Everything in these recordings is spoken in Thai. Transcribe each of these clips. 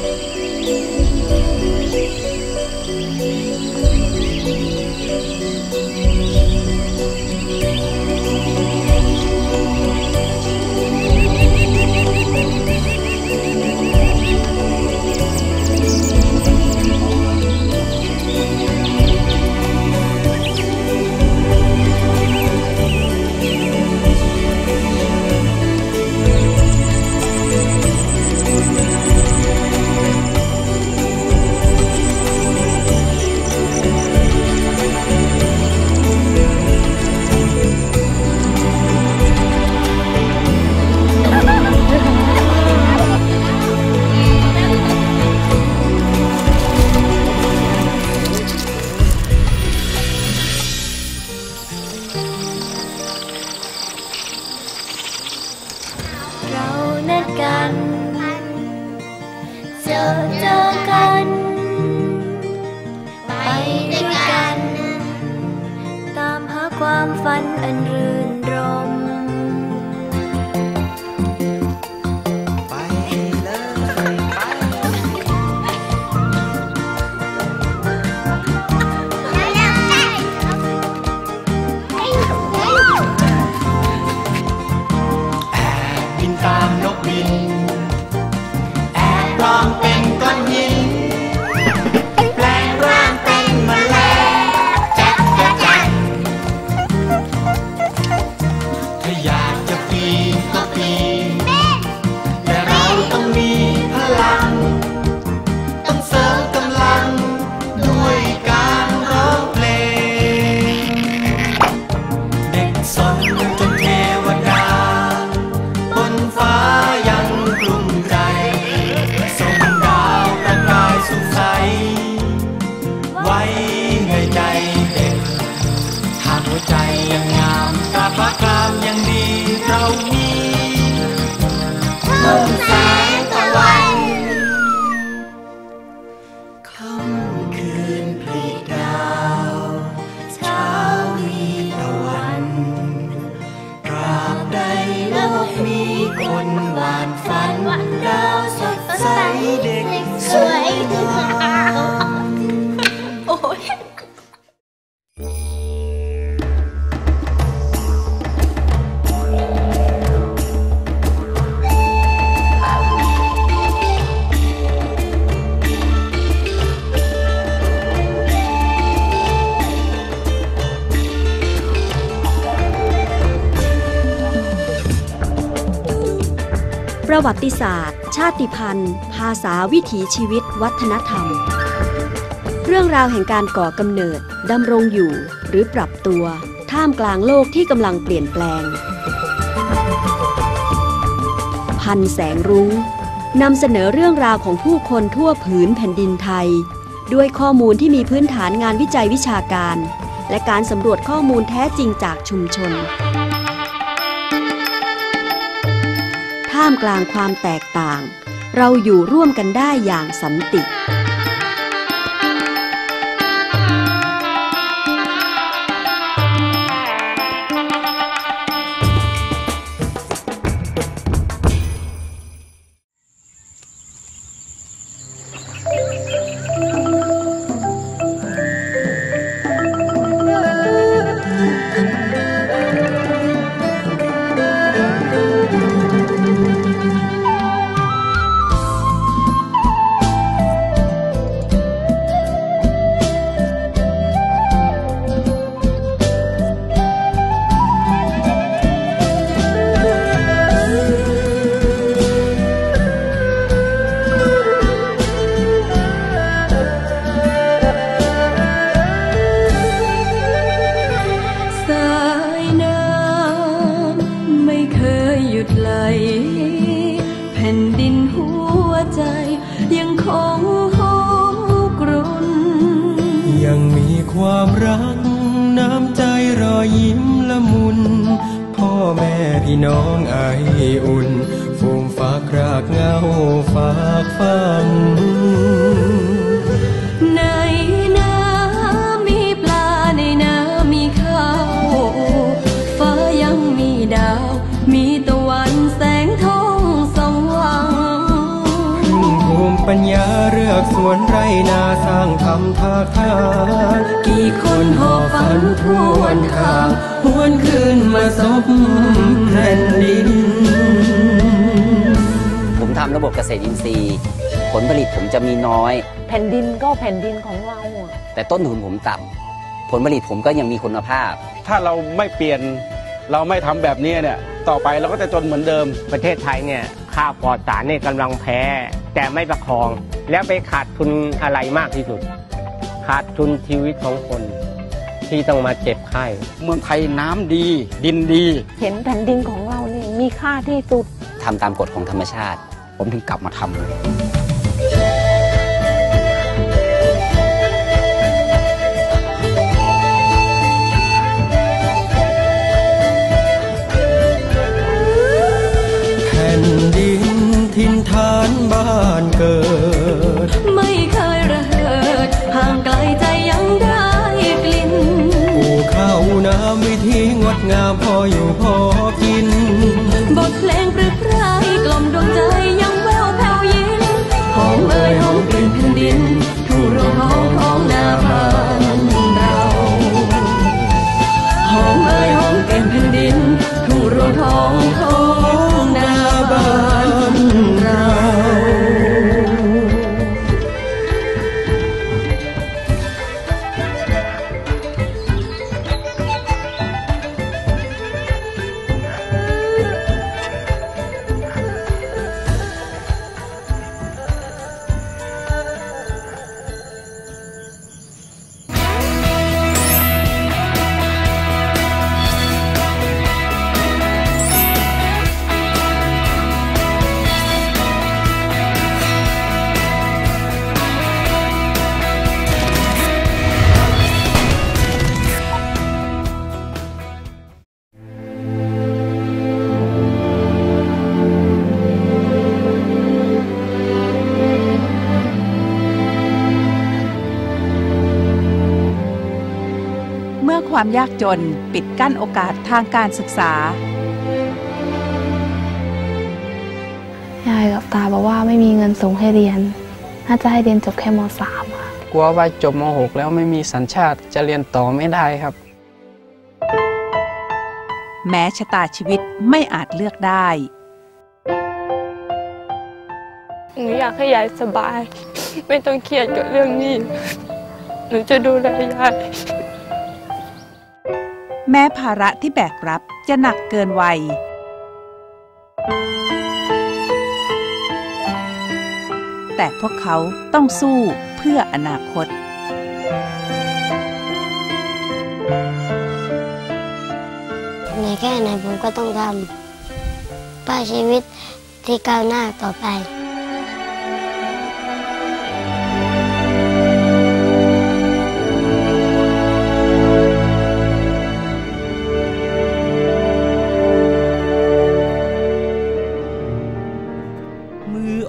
เร วัติศาสตร์ ชาติพันธุ์ ภาษาวิถีชีวิต วัฒนธรรม เรื่องราวแห่งการก่อกำเนิดดำรงอยู่ หรือปรับตัว ท่ามกลางโลกที่กำลังเปลี่ยนแปลง พันแสงรุง้งนำเสนอเรื่องราวของผู้คนทั่วผืนแผ่นดินไทย ด้วยข้อมูลที่มีพื้นฐานงานวิจัยวิชาการ และการสำรวจข้อมูลแท้จริงจากชุมชน ท่ามกลางความแตกต่าง เราอยู่ร่วมกันได้อย่างสันติ วนไรนาสร้างทำท่าทางกี่คนหอบฝันทวนทางหวนคืนมาซบแผ่นดิน ผมทำระบบเกษตรอินทรีย์ ผลผลิตผมจะมีน้อย แผ่นดินก็แผ่นดินของเราอะแต่ต้นทุนผมต่ำผลผลิตผมก็ยังมีคุณภาพ ถ้าเราไม่เปลี่ยนเราไม่ทำแบบนี้เนี่ยต่อไปเราก็จะจนเหมือนเดิมประเทศไทยเนี่ยข้าวปลอดสารเนี่ยกำลังแพ้ แต่ไม่ประคอง แล้วไปขาดทุนอะไรมากที่สุด ขาดทุนชีวิตของคน ที่ต้องมาเจ็บไข้ เมืองไทยน้ำดี ดินดี เห็นแผ่นดินของเรานี่มีค่าที่สุด ทำตามกฎของธรรมชาติ ผมถึงกลับมาทำเลยแผ่นดินทินฐานบ้านเกิด ความยากจน ปิดกั้นโอกาสทางการศึกษา ยายกับตาบอกว่าไม่มีเงินส่งให้เรียน น่าจะให้เรียนจบแค่ม .3 ค่ะกลัวว่าจบม .6 แล้วไม่มีสัญชาติจะเรียนต่อไม่ได้ครับ แม้ชะตาชีวิตไม่อาจเลือกได้หนูอยากให้ยายสบาย ไม่ต้องเครียดกับเรื่องนี้ หนูจะดูแลยาย แม้ภาระที่แบกรับจะหนักเกินวัย แต่พวกเขาต้องสู้เพื่ออนาคตเหนื่อยแค่ไหนผมก็ต้องทำเพื่อชีวิตที่ก้าวหน้าต่อไป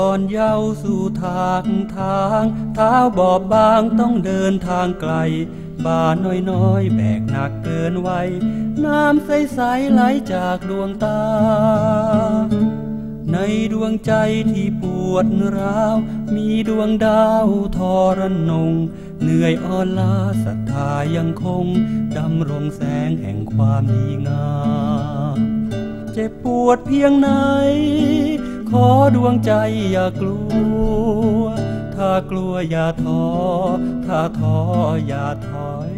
ออ่อนเยาว์สู่ทางทางเท้าบอบบางต้องเดินทางไกลบาน้อยน้อยๆ แบกหนักเกินไวัยน้ำใสใสๆไหลจากดวงตา ในดวงใจที่ปวดร้าว มีดวงดาวทอรนง เหนื่อยอ่อนล้าศรัทธายังคง ดำรงแสงแห่งความดีงาม เจ็บปวดเพียงไหน ขอดวงใจอย่ากลัว ถ้ากลัวอย่าท้อ ถ้าท้ออย่าถอย